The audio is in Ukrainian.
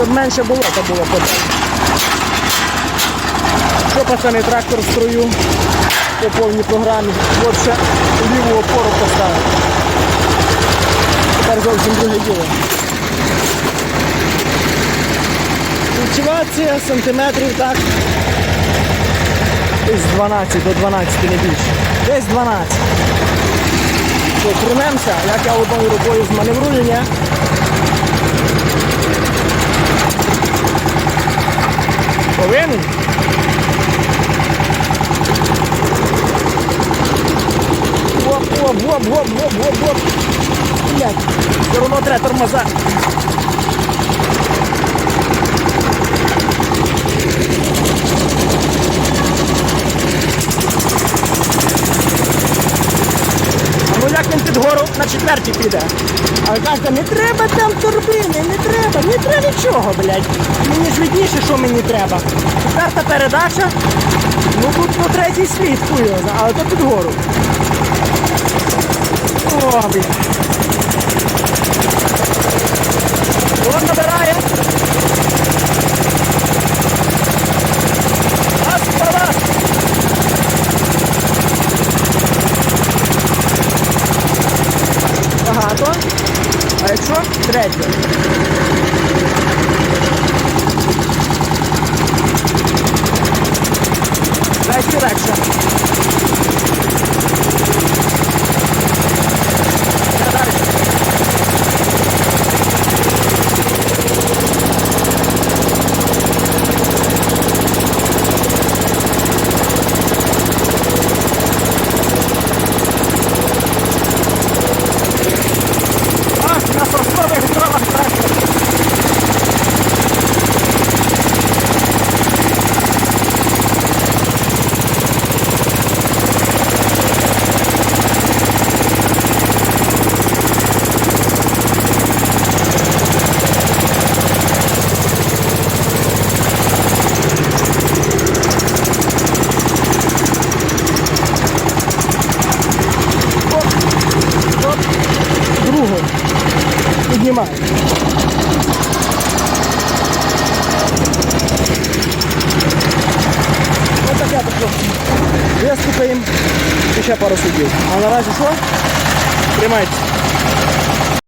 Щоб менше болота було потім. Що, пацани, трактор в строю по повній програмі. От ще ліву опору поставив. Тепер зовсім друге діло. Культивація сантиметрів так. Десь 12 до 12 не більше. Десь 12. Що, Трунемося, як я одною рукою зманеврую, ні? Повинен? Оп, оп, оп, оп, оп, оп, оп. Блядь, все одно треба тормоза. Як він під гору на четвертій піде. А каже, не треба там турбини, не треба, не треба нічого, блядь. Мені ж видніше, що мені треба. Четверта передача, ну тут по третій слід хуйоза, але то під гору. О, блядь. Вон набирає. Третє? Третє легше. Ще далі. А, на соснових дровах трактор. Оп, оп, другу. Піднімаю. Ось так я так Виступаємо і ще пару судів. А наразі що? Тримайте.